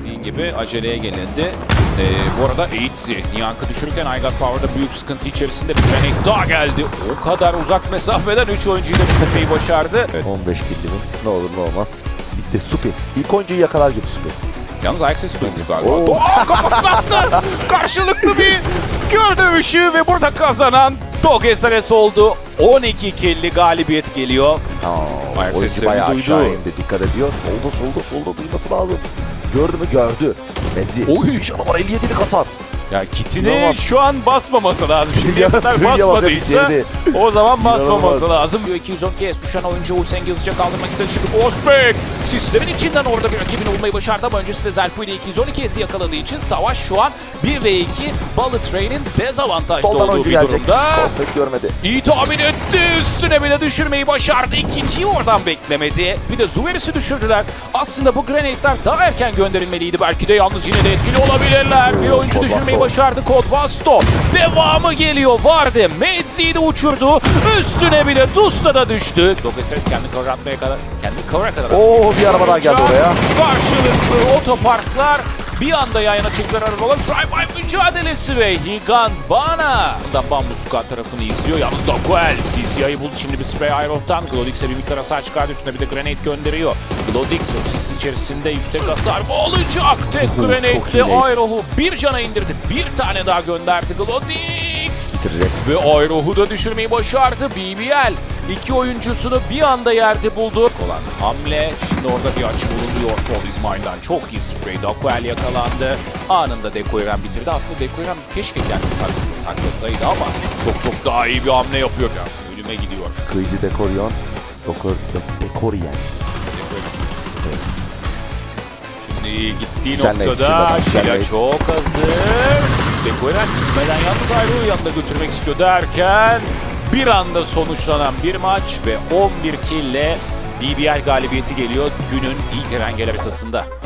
Dediğin gibi aceleye gelindi. Ee, bu arada Aids'i Yankı düşürürken Aygas Power'da büyük sıkıntı içerisinde bir granate daha geldi. O kadar uzak mesafeden 3 oyuncuyu da bitirmeyi başardı. Evet. 15 killi mi? Ne olur ne olmaz. Gitti Supi. İlk oyuncuyu yakalar gibi Supi. Yalnız ayak sesi duymuş galiba. Oo. Aa, kafasına attı. Karşılıklı bir gör dövüşü ve burada kazanan Dog SRS oldu. 12 killi galibiyet geliyor. Aa, Ayak oyuncu seslerini bayağı duydu. aşağı indi. Dikkat ediyor. Solda solda solda duyması lazım. Gördü mü? Gördü. Medzi. Oy. Canavar 57'lik hasar. Ya kitini İnanılmaz. şu an basmaması lazım. Şimdiye Ya, kadar Sırya basmadıysa o zaman basmaması İnanılmaz. lazım. 210 kez düşen oyuncu Ulseng'i hızlıca kaldırmak istedi. Şimdi Osbeck sistemin içinden orada bir rakibini bulmayı başardı ama öncesinde Zelpu ile 212 S'i yakaladığı için savaş şu an 1 ve 2 Bullet Train'in dezavantajda Soldan olduğu oyuncu bir gelecek. durumda. Prospect görmedi. İyi tahmin etti. Üstüne bile düşürmeyi başardı. İkinciyi oradan beklemedi. Bir de Zuveris'i düşürdüler. Aslında bu grenade'ler daha erken gönderilmeliydi. Belki de yalnız yine de etkili olabilirler. Bir oyuncu Kod düşürmeyi Vasto. başardı. Kod Vasto. Devamı geliyor. Vardı. Medzi'yi de uçurdu. Üstüne bile Dusta da düştü. Dogeseres kendi cover atmaya kadar, kendi cover'a kadar. Oo bir araba daha geldi oraya. Karşılıklı otoparklar bir anda yayına çıktılar arada olan drive-by mücadelesi ve Higan Bana. Bundan Bambuska tarafını izliyor. Yalnız Dokwell CCI'yi buldu şimdi bir spray Aero'dan. Glodix'e bir miktar hasar çıkardı. Üstüne bir de grenade gönderiyor. Glodix sis içerisinde yüksek hasar olacak? Tek grenade'le. Aero'hu bir cana indirdi. Bir tane daha gönderdi Glodix. Ve Aeroh'u da düşürmeyi başardı. BBL iki oyuncusunu bir anda yerde buldu. Olan hamle. Şimdi orada bir açı bulunuyor Sol İsmail'den. Çok iyi spray. Dockwell yakalandı. Anında Dekoiren bitirdi. Aslında Dekoiren keşke kendi sarısını saklasaydı ama çok çok daha iyi bir hamle yapıyor. Ölüme gidiyor. Kıyıcı Dekorion. Dokor, Dekoriyen. Şimdi gittiği Güzel noktada Şila çok hazır. Dekoiren gitmeden yalnız ayrılığı yanında götürmek istiyor derken bir anda sonuçlanan bir maç ve 11 kille BBL galibiyeti geliyor günün ilk Erengel haritasında.